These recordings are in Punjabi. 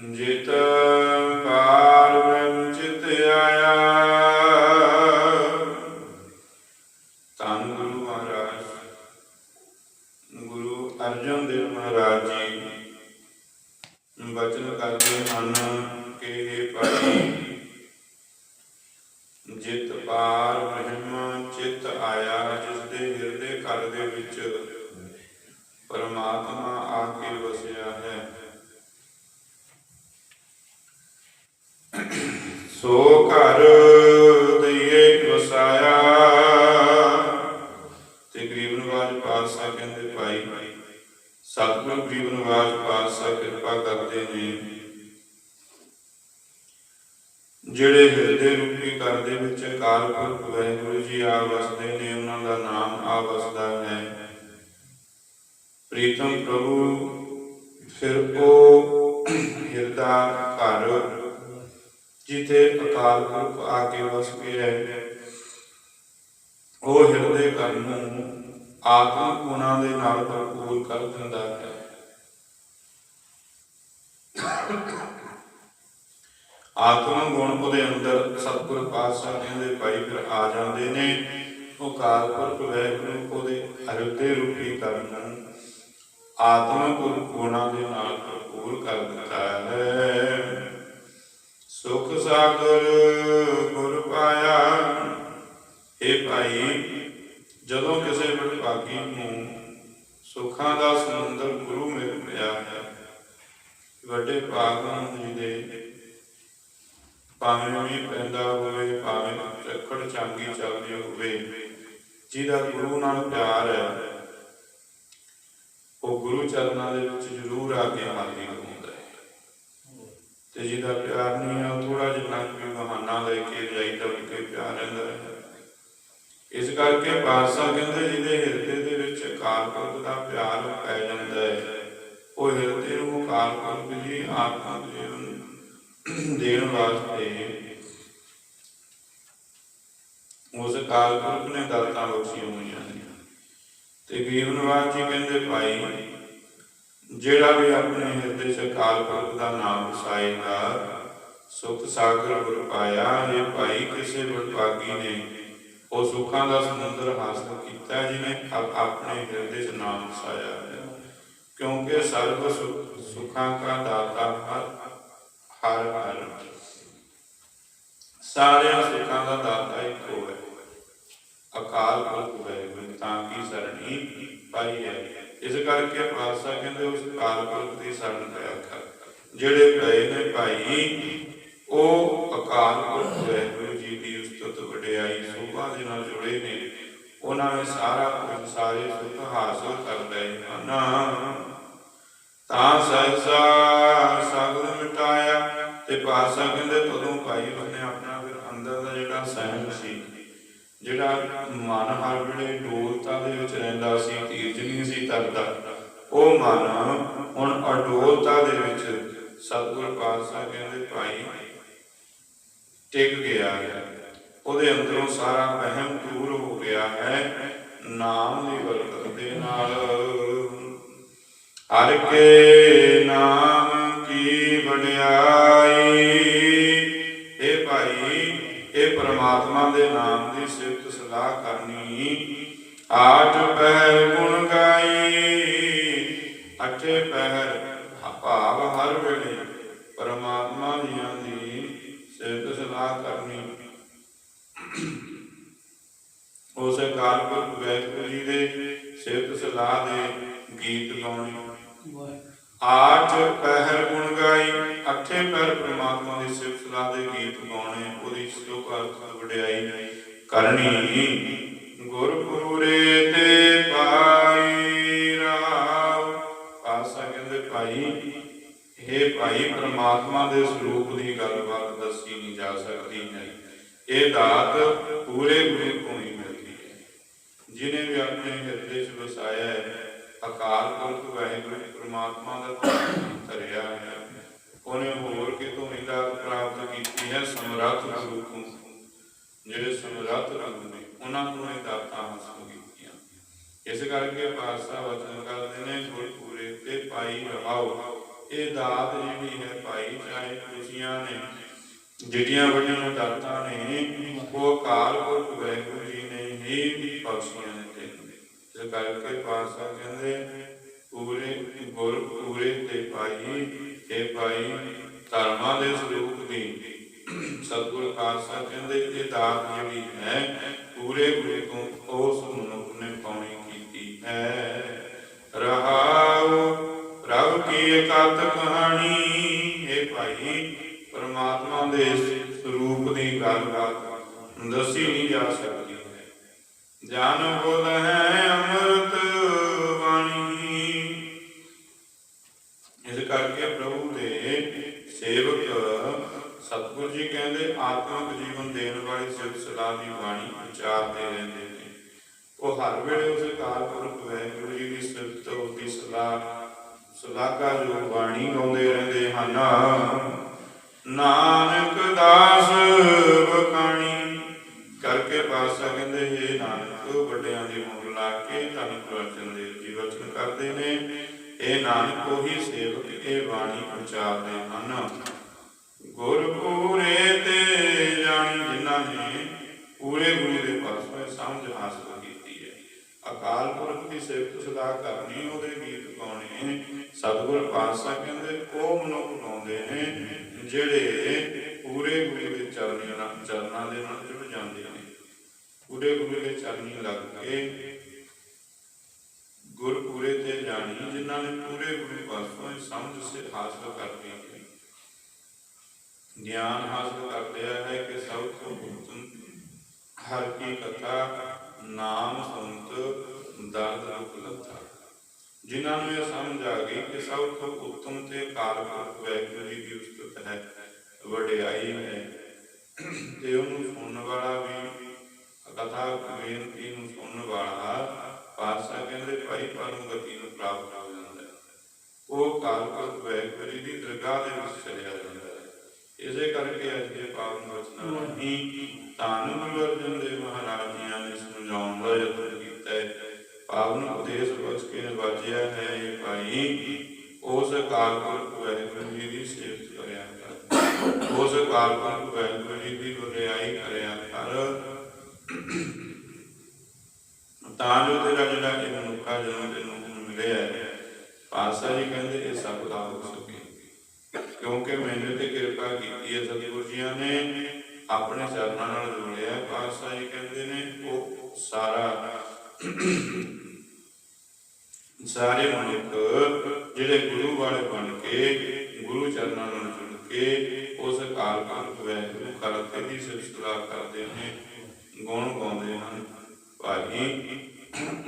Где-то ਗਰੀਬ ਪਾਤਸ਼ਾਹ ਕਿਰਪਾ ਕਰਦੇ ਨੇ। ਜਿਹੜੇ ਹਿਰਦੇ ਰੂਪੀ ਘਰ ਦੇ ਵਿੱਚ ਅਕਾਲ ਪੁਰਖ ਵਾਹਿਗੁਰੂ ਜੀ ਆ ਵਸਦੇ ਨੇ, ਉਹਨਾਂ ਦਾ ਨਾਮ ਆ ਵਸਦਾ ਹੈ। ਪ੍ਰੀਤਮ ਪ੍ਰਭੂ, ਫਿਰ ਉਹ ਹਿਰਦਾ ਘਰ ਜਿੱਥੇ ਅਕਾਲ ਪੁਰਖ ਆ ਕੇ ਵਸ ਗਿਆ ਹੈ ਉਹ ਹਿਰਦੇ ਘਰ ਨੂੰ ਆਤਮਿਕ ਗੁਣਾਂ ਦੇ ਨਾਲ ਭਰਪੂਰ ਕਰ ਦਿੰਦਾ ਹੈ। ਆਤਮਿਕ ਗੁਣ ਉਹਦੇ ਅੰਦਰ ਸਤਿਗੁਰ ਪਾਤਸ਼ਾਹ ਕਹਿੰਦੇ ਭਾਈ ਫਿਰ ਆ ਜਾਂਦੇ ਨੇ। ਉਹ ਕਾਲ ਪੁਰਖ ਵੈਗੁਰੂ ਉਹਦੇ ਹਿਰਦੇ ਰੂਪੀ ਕਰਨ ਆਤਮਿਕ ਗੁਣਾਂ ਦੇ ਨਾਲ ਭਰਪੂਰ ਕਰ ਦਿੰਦਾ ਹੈ। ਸੁਖ ਸਾਗਰ ਗੁਰ ਪਾਇਆ। ਇਹ ਭਾਈ, ਜਦੋਂ ਕਿਸੇ ਵਡਭਾਗੀ ਨੂੰ ਸੁੱਖਾਂ ਦਾ ਸਮੁੰਦਰ ਗੁਰੂ ਮਿਲ ਗਿਆ ਹੈ ਵੱਡੇ ਭਾਗਾਂ ਜੀ ਦੇ। ਭਾਵੇਂ ਵੀ ਪੈਂਦਾ ਹੋਵੇ, ਭਾਵੇਂ ਚੱਕੜ ਚਾਂਗੀ ਚੱਲਦੀ ਹੋਵੇ, ਜਿਹਦਾ ਗੁਰੂ ਨਾਲ ਪਿਆਰ ਹੈ, ਉਹ ਗੁਰੂ ਚਰਨਾਂ ਦੇ ਵਿੱਚ ਜ਼ਰੂਰ ਆ ਕੇ ਹਾਜ਼ਰੀ ਹੁੰਦਾ ਹੈ। ਤੇ ਜਿਹਦਾ ਪਿਆਰ ਨਹੀਂ ਹੈ ਥੋੜਾ ਜਿਹਾ ਕੋਈ ਬਹਾਨਾ ਲੈ ਕੇ ਜਾਈ ਤਾਂ ਕੇ ਪਿਆਰ ਰਹਿੰਦਾ ਹੈ। ਇਸ ਕਰਕੇ ਪਾਤਸ਼ਾਹ ਕਹਿੰਦੇ ਜਿਹਦੇ ਹਿਰਦੇ ਦੇ ਵਿੱਚ ਅਕਾਲ ਪੁਰਖ ਦਾ ਪਿਆਰ ਪੈ ਜਾਂਦਾ ਨੂੰ ਜੀ ਆਤਮਾ ਜੀਵਨ ਦੇਣ ਵਾਸਤੇ ਉਸ ਅਕਾਲ ਪੁਰਖ ਨੇ ਦਾਤਾਂ ਬਖਸ਼ੀਆਂ ਹੋਈਆਂ ਤੇ ਗਰੀਬ ਜੀ ਕਹਿੰਦੇ ਭਾਈ, ਜਿਹੜਾ ਵੀ ਆਪਣੇ ਹਿਰਦੇ 'ਚ ਅਕਾਲ ਪੁਰਖ ਦਾ ਨਾਮ ਵਸਾਏਗਾ ਸੁਖ ਸਾਗਰ ਗੁਰ ਪਾਇਆ, ਇਹ ਭਾਈ ਕਿਸੇ ਵਡਭਾਗੀ ਨੇ ਉਹ ਸੁੱਖਾਂ ਦਾ ਸਮੁੰਦਰ ਹਾਸਲ ਕੀਤਾ, ਜਿਹਨੇ ਆਪਣੇ ਹਿਰਦੇ 'ਚ ਨਾਮ ਵਸਾਇਆ ਹੈ। ਕਿਉਂਕਿ ਸਰਬ ਸੁ- ਸੁੱਖਾਂ ਦਾ ਦਾਤਾ ਹਰ ਹਰ ਹਰ ਸਾਰਿਆਂ ਸੁੱਖਾਂ ਦਾ ਦਾਤਾ ਇੱਕੋ ਹੈ ਅਕਾਲ ਪੁਰਖ ਹੈ ਤਾਂ ਕੀ ਸਰਣੀ ਪਾਈ ਹੈ। ਇਸ ਕਰਕੇ ਪਾਤਸ਼ਾਹ ਕਹਿੰਦੇ, ਉਸ ਅਕਾਲ ਪੁਰਖ ਦੀ ਸ਼ਰਨ ਪਿਆ ਕਰ। ਜਿਹੜੇ ਪਏ ਨੇ ਭਾਈ, ਉਹ ਅਕਾਲ ਪੁਰਖ ਵਾਹਿਗੁਰੂ ਜੀ ਦੀ ਉਸਤਤ ਵਡਿਆਈ, ਸੋਭਾ ਦੇ ਨਾਲ ਜੁੜੇ ਨੇ। ਉਹਨਾਂ ਨੇ ਸਾਰਾ ਕੁਝ, ਸਾਰੇ ਸੁਖ ਹਾਸਲ ਕਰ ਲਏ ਹਨ। ਤਾਂ ਸਹਿਸਾ ਸਗਲ ਮਿਟਾਇਆ ਤੇ ਪਾਸਾ ਕਹਿੰਦੇ ਤਦੋਂ ਭਾਈ ਉਹਨੇ ਆਪਣਾ ਫਿਰ ਅੰਦਰ ਦਾ ਜਿਹੜਾ ਸਹਿਮ ਸੀ, ਜਿਹੜਾ ਮਨ ਹਰ ਵੇਲੇ ਡੋਲਤਾ ਦੇ ਵਿੱਚ ਰਹਿੰਦਾ ਸੀ ਧੀਰਜ ਨਹੀਂ ਸੀ ਤਰਦਾ ਉਹ ਮਨ ਹੁਣ ਅਡੋਲਤਾ ਦੇ ਵਿੱਚ ਸਤਿਗੁਰ ਪਾਤਸ਼ਾਹ ਕਹਿੰਦੇ ਭਾਈ ਟਿਕ ਗਿਆ ਹੈ, ਉਹਦੇ ਅੰਦਰੋਂ ਸਾਰਾ ਵਹਿਮ ਦੂਰ ਹੋ ਗਿਆ ਹੈ, ਨਾਮ ਦੀ ਬਰਕਤ ਦੇ ਨਾਲ ਹਰ ਕੇ ਨਾਮ ਕੀ ਵਡਿਆਈ? ਇਹ ਭਾਈ ਇਹ ਪ੍ਰਮਾਤਮਾ ਦੇ ਨਾਮ ਦੀ ਸਿਫਤ ਸਲਾਹ ਕਰਨੀ। ਆਠ ਪਹਿਰ ਗੁਣ ਗਾਈ ਅਠੇ ਪਹਿਰ ਭਾਵ ਹਰ ਵੇਲੇ। ਪਰਮਾਤਮਾ ਦੀਆਂ ਦੀ ਸਿਫਤ ਸਲਾਹ ਕਰਨੀ। ਉਸ ਅਕਾਲ ਪੁਰਖ ਵੈਗੁਰੂ ਜੀ ਦੇ ਸਿਫਤ ਸਲਾਹ ਦੇ ਗੀਤ ਗਾਉਣੇ। ਆਠ ਪਹਿਰ ਗੁਣ ਗਾਈ, ਅੱਠੇ ਪਹਿਰ ਪ੍ਰਮਾਤਮਾ ਦੀ ਸਿਫਤ ਸਲਾਹ ਦੇ ਗੀਤ ਗਾਉਣੇ, ਉਹਦੀ ਸ਼ੁਕ ਵਡਿਆਈ ਕਰਨੀ। ਗੁਰਪੁਰੇ ਤੇ ਪਾਈ ਰਾਵ ਆਸਾ ਕਹਿੰਦੇ ਭਾਈ, ਇਹ ਭਾਈ ਪ੍ਰਮਾਤਮਾ ਦੇ ਸਰੂਪ ਦੀ ਗੱਲਬਾਤ ਦੱਸੀ ਨਹੀਂ ਜਾ ਸਕਦੀ ਹੈ ਇਹ ਦਾਤ ਪੂਰੇ ਗੁਰੂ ਤੋਂ ਹੀ ਮਿਲਦੀ ਹੈ। ਜਿਨੇ ਵੀ ਆਪਣੇ ਹਿਰਦੇ 'ਚ ਵਸਾਇਆ ਹੈ ਅਕਾਲ ਪੁਰਖ ਵਾਹਿਗੁਰੂ ਪ੍ਰਮਾਤਮਾ ਦਾ ਧਿਆਨ ਧਰਿਆ ਹੈ ਉਹਨੇ ਹੋਰ ਕਿਤੋਂ ਨਹੀਂ ਪ੍ਰਾਪਤ ਕੀਤੀ ਹੈ, ਸਮਰੱਥ ਗੁਰੂ ਤੋਂ ਜਿਹੜੇ ਸਮਰੱਥ ਗੁਰੂ ਨੇ, ਉਹਨਾਂ ਤੋਂ ਇਹ ਦਾਤਾਂ ਹਾਸਲ ਕੀਤੀਆਂ। ਇਸ ਕਰਕੇ ਪਾਤਸ਼ਾਹ ਵਚਨ ਕਰਦੇ ਨੇ, ਗੁਰ ਪੂਰੇ ਤੇ ਪਾਈ ਰਹਾਓ। ਇਹ ਦਾਤ ਜਿਹੜੀ ਹੈ, ਭਾਈ ਜਿਹੜੀਆਂ ਨੇ, ਜਿਹੜੀਆਂ ਵੱਡੀਆਂ ਦਾਤਾਂ ਨੇ, ਉਹ ਅਕਾਲ ਪੁਰਖ ਵਾਹਿਗੁਰੂ ਜੀ ਨੇ ਹੀ ਬਖਸ਼ੀਆਂ ਨੇ। ਇਸ ਕਰਕੇ ਪਾਸਾ ਕਹਿੰਦੇ, ਪੂਰੇ ਗੁਰ ਪੂਰੇ ਤੇ ਪਾਈ ਇਹ ਪਾਈ ਧਰਮਾਂ ਦੇ ਸਰੂਪ ਦੀ ਸਤਿਗੁਰ ਖਾਲਸਾ ਕਹਿੰਦੇ, ਇਹ ਦਾਤ ਜਿਹੜੀ ਹੈ, ਪੂਰੇ ਗੁਰੂ ਤੋਂ ਉਸ ਮਨੁੱਖ ਨੇ ਪਾਉਣੀ ਕੀਤੀ ਹੈ। ਰਹਾਉ, ਪ੍ਰਭ ਕੀ ਇਕਤ ਕਹਾਣੀ ਇਹ ਭਾਈ, ਪਰਮਾਤਮਾ ਦੇ ਸਰੂਪ ਦੀ ਗੱਲਬਾਤ ਦੱਸੀ ਨਹੀਂ ਜਾ ਸਕਦੀ। ਹੈ ਜਨ ਬੁੱਧ ਕਹਿੰਦੇ ਆਤਮਿਕ ਜੀਵਨ ਦੇਣ ਵਾਲੀ ਸਿਫਤ ਸਲਾਹ ਦੀ ਬਾਣੀ ਉਚਾਰਦੇ ਰਹਿੰਦੇ ਨੇ ਉਹ ਹਰ ਵੇਲੇ ਉਸ ਅਕਾਲ ਪੁਰਖ ਵਾਹਿਗੁਰੂ ਜੀ ਦੀ ਸਿਫਤ ਉਹਦੀ ਸਲਾਹ ਸਲਾਹਾ ਜੋ ਬਾਣੀ ਗਾਉਂਦੇ ਰਹਿੰਦੇ ਹਨ। ਨਾਨਕ ਦਾਸ ਬਖਾਣੀ, ਕਰਕੇ ਪਾਸਾ ਕਹਿੰਦੇ ਇਹ ਨਾਨਕ, ਵੱਡਿਆਂ ਦੀ ਮੁੱਲ ਲਾ ਕੇ ਧੰਨ ਪ੍ਰਵਚਨ ਦੇ ਜੀ ਵਚਨ ਕਰਦੇ ਨੇ। ਇਹ ਨਾਨਕ ਉਹੀ ਸੇਵਕ, ਇਹ ਬਾਣੀ ਉਚਾਰਦੇ ਹਨ। ਗੁਰ ਪੂਰੇ ਤੇ ਜਾਣੀ ਜਿਨ੍ਹਾਂ ਨੇ ਪੂਰੇ ਗੁਰੂ ਦੇ ਪਾਸੋਂ ਸਮਝ ਹਾਸਲ ਕੀਤੀ ਹੈ। ਅਕਾਲ ਪੁਰਖ ਦੀ ਸਿਫਤ ਸਦਾ ਕਰਨੀ, ਉਹਦੇ ਗੀਤ ਗਾਉਣੇ ਸਤਿਗੁਰ ਪਾਤਸ਼ਾਹ ਕਹਿੰਦੇ, ਉਹ ਮਨੁੱਖ ਗਾਉਂਦੇ ਨੇ, ਜਿਹੜੇ ਪੂਰੇ ਗੁਰੂ ਦੇ ਚਰਨਾਂ ਚਰਨਾਂ ਦੇ ਨਾਲ ਜੁੜ ਜਾਂਦੇ ਨੇ। ਪੂਰੇ ਗੁਰੂ ਦੇ ਚਰਨੀ ਲੱਗ ਕੇ ਗੁਰ ਪੂਰੇ ਤੇ ਜਾਣੀ ਜਿਨ੍ਹਾਂ ਨੇ ਪੂਰੇ ਗੁਰੂ ਪਾਸੋਂ ਸਮਝ ਸੇ, ਹਾਸਲ ਕਰਨੀ ਗਿਆਨ ਹਾਸਲ ਕਰ ਲਿਆ ਹੈ ਕਿ ਸਭ ਤੋਂ ਉੱਤਮ ਹਰ ਕੀ ਕਥਾ ਨਾਮ ਸੰਤ ਦਰਦ ਦੁਖ ਲੱਥਾ ਜਿਨ੍ਹਾਂ ਨੂੰ ਇਹ ਸਮਝ ਆ ਗਈ ਕਿ ਸਭ ਤੋਂ ਉੱਤਮ ਤੇ ਕਾਲ ਪੁਰਖ ਜੀ ਦੀ ਉਸਤਤ ਹੈ ਵਡਿਆਈ ਹੈ ਤੇ ਉਹਨੂੰ ਸੁਣਨ ਵਾਲਾ ਵੀ ਕਥਾ ਬੇਨਤੀ ਨੂੰ ਸੁਣਨ ਵਾਲਾ ਪਾਤਸ਼ਾਹ ਕਹਿੰਦੇ ਭਾਈ ਪਰਮ ਗਤੀ ਨੂੰ ਪ੍ਰਾਪਤ ਹੋ ਜਾਂਦਾ ਉਹ ਕਾਲ ਪੁਰਖ ਦੀ ਦਰਗਾਹ ਦੇ ਵਿੱਚ ਚਲਿਆ ਇਸੇ ਕਰਕੇ ਅੱਜ ਦੇ ਪਾਵਨ ਵਚਨਾਂ ਰਾਹੀਂ ਧੰਨ ਗੁਰੂ ਅਰਜਨ ਮਹਾਰਾਜ ਜੀਆਂ ਨੇ ਸਮਝਾਉਣ ਦਾ ਯਤਨ ਕੀਤਾ ਹੈ। ਪਾਵਨ ਉਪਦੇਸ਼ ਬਖਸ਼ ਕੇ ਨਵਾਜਿਆ ਹੈ ਇਹ ਭਾਈ। ਉਸ ਅਕਾਲ ਪੁਰਖ ਵਾਹਿਗੁਰੂ ਜੀ ਦੀ ਸੇਵਤ ਕਰਿਆ ਕਰ। ਉਸ ਅਕਾਲ ਪੁਰਖ ਵਾਹਿਗੁਰੂ ਜੀ ਦੀ ਵਡਿਆਈ ਕਰਿਆ ਕਰ। ਤਾਂ ਜੋ ਤੇਰਾ ਜਿਹੜਾ ਇਹ ਮਨੁੱਖਾ ਜਨਮ ਤੈਨੂੰ ਮਿਲਿਆ ਹੈ। ਪਾਤਸ਼ਾਹ ਜੀ ਕਹਿੰਦੇ, ਇਹ ਸਭ ਦਾ ਹੋ ਕਿਉਂਕਿ ਮੈਨੂੰ ਤੇ ਕਿਰਪਾ ਕੀਤੀ ਹੈ ਸਤਿਗੁਰ ਜੀਆਂ ਨੇ, ਆਪਣੇ ਚਰਨਾਂ ਨਾਲ ਜੋੜਿਆ ਪਾਤਸ਼ਾਹ ਜੀ ਕਹਿੰਦੇ ਨੇ, ਉਹ ਸਾਰਾ ਸਾਰੇ ਮਨੁੱਖ ਜਿਹੜੇ ਗੁਰੂ ਵਾਲੇ ਬਣ ਕੇ, ਗੁਰੂ ਚਰਨਾਂ ਨਾਲ ਜੁੜ ਕੇ, ਉਸ ਕਾਲ ਪੁਰਖ ਵਾਹਿਗੁਰੂ ਕਰਤੇ ਦੀ ਸਿਫਤਲਾ ਕਰਦੇ ਨੇ, ਗੁਣ ਗਾਉਂਦੇ ਹਨ। ਭਾਈ,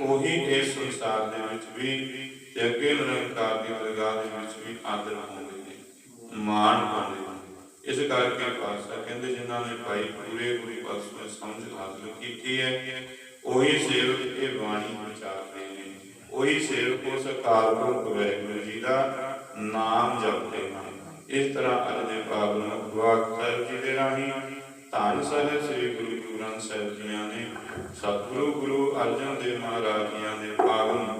ਉਹੀ ਇਸ ਸੰਸਾਰ ਦੇ ਵਿੱਚ ਵੀ ਤੇ ਅੱਗੇ ਨਿਰੰਕਾਰ ਦੀ ਦਰਗਾਹ ਦੇ ਵਿੱਚ ਵੀ ਆਦਰ ਪਾਉਂਦੇ ਮਾਣ ਪਾਉਂਦੇ ਇਸ ਕਰਕੇ ਪਾਤਸ਼ਾਹ ਕਹਿੰਦੇ ਜਿਨ੍ਹਾਂ ਨੇ ਭਾਈ ਪੂਰੇ ਗੁਰੂ ਪਾਸੋਂ ਸਮਝ ਹਾਸਲ ਕੀਤੀ ਹੈ, ਉਹੀ ਸੇਵਕ ਇਹ ਬਾਣੀ ਵਿਚਾਰਦੇ ਨੇ। ਉਹੀ ਸੇਵਕ ਉਸ ਅਕਾਲ ਪੁਰਖ ਜੀ ਦਾ ਨਾਮ ਜਪਦੇ ਹਨ। ਇਸ ਤਰ੍ਹਾਂ ਅੱਜ ਪਾਵਨ ਵਾਕ ਸਾਹਿਬ ਜੀ ਦੇ ਰਾਹੀਂ ਧੰਨ ਸਾਹਿਬ ਸ੍ਰੀ ਗੁਰੂ ਗ੍ਰੰਥ ਸਾਹਿਬ ਜੀਆਂ ਨੇ ਸਤਿਗੁਰੂ ਗੁਰੂ ਅਰਜਨ ਦੇਵ ਮਹਾਰਾਜ ਜੀਆਂ ਦੇ ਪਾਵਨ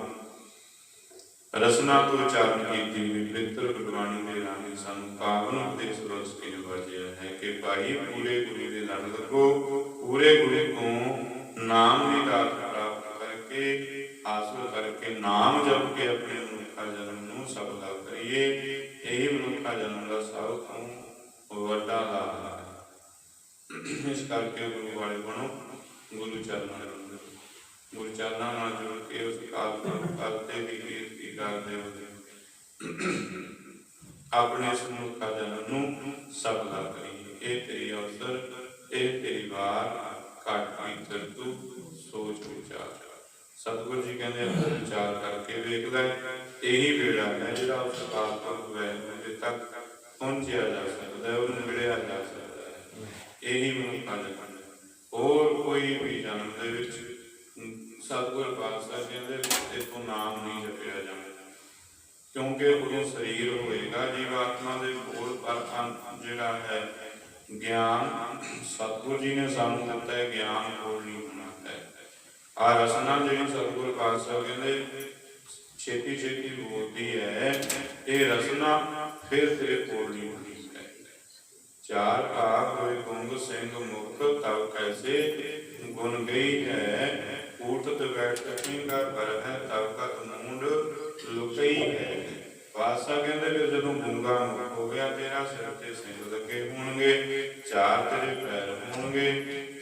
ਰਸਨਾ ਤੋਂ ਉਚਾਰਨ ਕੀਤੀ ਹੋਈ ਪਵਿੱਤਰ ਗੁਰਬਾਣੀ ਦੇ ਰਾਹੀਂ ਸਾਨੂੰ ਪਾਵਨ ਉਪਦੇਸ਼ ਰਸ ਕੇ ਵਜਿਆ ਹੈ ਕਿ ਭਾਈ ਪੂਰੇ ਗੁਰੂ ਦੇ ਲੜ ਲੱਗੋ ਪੂਰੇ ਗੁਰੂ ਤੋਂ ਨਾਮ ਦੀ ਦਾਤ ਪ੍ਰਾਪਤ ਕਰਕੇ ਹਾਸਲ ਕਰਕੇ ਨਾਮ ਜਪ ਕੇ ਆਪਣੇ ਮਨੁੱਖਾ ਜਨਮ ਨੂੰ ਸਫਲਾ ਕਰੀਏ ਇਹ ਮਨੁੱਖਾ ਜਨਮ ਦਾ ਸਭ ਤੋਂ ਵੱਡਾ ਲਾਭ ਹੈ ਇਸ ਕਰਕੇ ਗੁਰੂ ਵਾਲੇ ਬਣੋ ਗੁਰੂ ਚਰਨਾਂ ਨਾਲ ਜੁੜੋ। ਗੁਰੂ ਚਰਨਾਂ ਨਾਲ ਜੁੜ ਕੇ ਉਸ ਕਾਲ ਪੁਰਖ ਕਰਤੇ ਦੀ ਬੇਨਤੀ ਕਰਦੇ ਹੋ ਆਪਣੇ ਸਮੂਖਾ ਜਨਮ ਨੂੰ ਸਫਲਾ ਕਰੀਏ ਇਹ ਤੇਰੀ ਅਵਸਰ, ਇਹ ਤੇਰੀ ਵਾਰ, ਘਟ ਭੀਤਰ ਤੂੰ ਸੋਚ ਵਿਚਾਰ। ਸਤਿਗੁਰੂ ਜੀ ਕਹਿੰਦੇ ਅੰਦਰ ਵਿਚਾਰ ਕਰਕੇ ਵੇਖ ਇਹੀ ਵੇੜਾ ਹੈ ਜਿਹੜਾ ਉਸ ਕਾਲ ਪੁਰਖ ਤੱਕ ਪਹੁੰਚਿਆ ਜਾ ਸਕਦਾ ਹੈ, ਉਹਨੂੰ ਮਿਲਿਆ ਜਾ ਸਕਦਾ ਹੈ। ਇਹੀ ਮਨੁੱਖਾ ਜਨਮ ਹੋਰ ਕੋਈ ਵੀ ਜਨਮ ਦੇ ਵਿੱਚ ਸਤਿਗੁਰ ਪਾਤਸ਼ਾਹ ਕਹਿੰਦੇ ਇਥੋਂ ਨਾਮ ਨਹੀਂ ਜਪਿਆ ਜਾਂਦਾ। ਕਿਉਂਕਿ ਉਦੋਂ ਸਰੀਰ ਹੋਏਗਾ ਜੀਵਾਤਮਾ ਦੇ ਕੋਲ ਪਰ ਅੰਤ ਜਿਹੜਾ ਹੈ, ਗਿਆਨ, ਸਤਿਗੁਰ ਜੀ ਨੇ ਸਾਨੂੰ ਦਿੱਤਾ ਹੈ, ਗਿਆਨ ਕੋਲ ਨਹੀਂ ਹੋਣਾ ਹੈ। ਆ ਰਸਨਾ ਜਿਹੜੀ ਸਤਿਗੁਰ ਪਾਤਸ਼ਾਹ ਕਹਿੰਦੇ, ਛੇਤੀ ਛੇਤੀ ਬੋਲਦੀ ਹੈ, ਇਹ ਰਸਨਾ ਫਿਰ ਤੇਰੇ ਕੋਲ ਨਹੀਂ ਹੋਣੀ ਹੈ। ਚਾਰ ਭਾਗ ਹੋਏ ਗੁੰਗ ਸਿੰਘ ਮੁਕਤ ਤਬ ਕੈਸੇ ਗੁਣ ਗਈ ਹੈ ਊਠਤ ਬੈਠ ਕਿੰਗਾ ਪਰ ਹੈ ਤਬ ਕਤ ਮੂੰਡ ਲੁਕਈ ਹੈ ਪਾਸਾ ਕਹਿੰਦੇ ਕਿ ਜਦੋਂ ਗੁੰਗਾ ਮੁਖ ਹੋ ਗਿਆ ਤੇਰਾ ਸਿਰ ਤੇ ਸਿੰਘ ਲੱਗੇ ਹੋਣਗੇ, ਚਾਰ ਤੇਰੇ ਪੈਰ ਹੋਣਗੇ।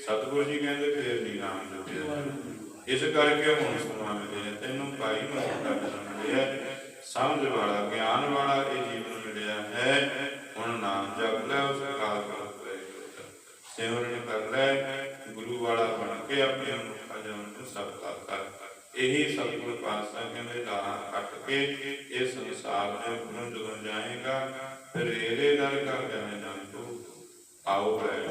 ਸਤਿਗੁਰੂ ਜੀ ਕਹਿੰਦੇ ਫੇਰ ਨਹੀਂ ਨਾਮ ਜਪਿਆ। ਇਸ ਕਰਕੇ ਹੁਣ ਸਮਾਂ ਮਿਲਿਆ, ਤੈਨੂੰ ਭਾਈ ਮੋਟਾ ਮਿਲਿਆ। ਸਮਝ ਵਾਲਾ, ਗਿਆਨ ਵਾਲਾ ਇਹ ਜੀਵਨ ਮਿਲਿਆ ਹੈ। ਹੁਣ ਨਾਮ ਜਪ ਲੈ, ਉਸ ਕਾਲ ਕਰ ਸਿਮਰਨ ਕਰ ਲੈ, ਗੁਰੂ ਵਾਲਾ ਬਣ ਕੇ ਆਪਣੇ ਮੁਖਾ ਜਨਮ ਨੂੰ ਸਫਲਾ ਕਰ ਇਹੀ ਸਤਿਗੁਰ ਪਾਤਸ਼ਾਹ ਕਹਿੰਦੇ ਰਾਹ ਕੱਟ ਕੇ ਇਹ ਸੰਸਾਰ ਦੇ ਗੁਰੂ ਜਦੋਂ ਜਾਏਗਾ, ਫਿਰ ਇਹਦੇ ਦਰ ਕਰ ਜਾਣੇ ਜਾਣ ਤੂੰ ਆਓ ਬੈਠ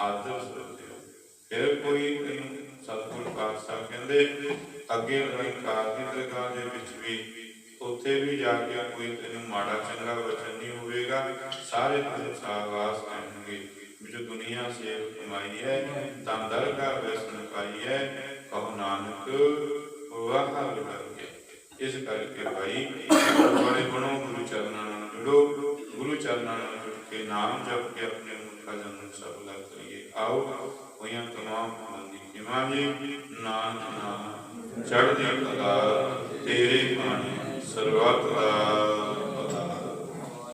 ਆਦਰ ਸੁਣਿਓ ਫਿਰ ਕੋਈ ਤੈਨੂੰ ਸਤਿਗੁਰ ਪਾਤਸ਼ਾਹ ਕਹਿੰਦੇ, ਅੱਗੇ ਨਿਰੰਕਾਰ ਦੀ ਦਰਗਾਹ ਦੇ ਵਿੱਚ ਵੀ ਉੱਥੇ ਵੀ ਜਾ ਕੇ ਕੋਈ ਤੈਨੂੰ ਮਾੜਾ ਚੰਗਾ ਵਚਨ ਨਹੀਂ ਹੋਵੇਗਾ। ਸਾਰੇ ਤੈਨੂੰ ਸਾਵਾਸ ਕਰਨਗੇ ਜੋ ਦੁਨੀਆ ਸੇਵ ਕਮਾਈ ਹੈ, ਤਾਂ ਦਰਗਾਹ ਵੈਸਨ ਪਾਈ ਹੈ ਕਹੋ ਨਾਨਕ ਵਾਹ ਕਰਕੇ ਇਸ ਕਰਕੇ ਭਾਈ ਬੜੇ ਬਣੋ, ਗੁਰੂ ਚਰਨਾਂ ਨਾਲ ਜੁੜੋ। ਗੁਰੂ ਚਰਨਾਂ ਨਾਲ ਜੁੜ ਕੇ ਨਾਮ ਜਪ ਕੇ ਆਪਣੇ ਮੁਖਾ ਜਨਮ ਸਫਲਾ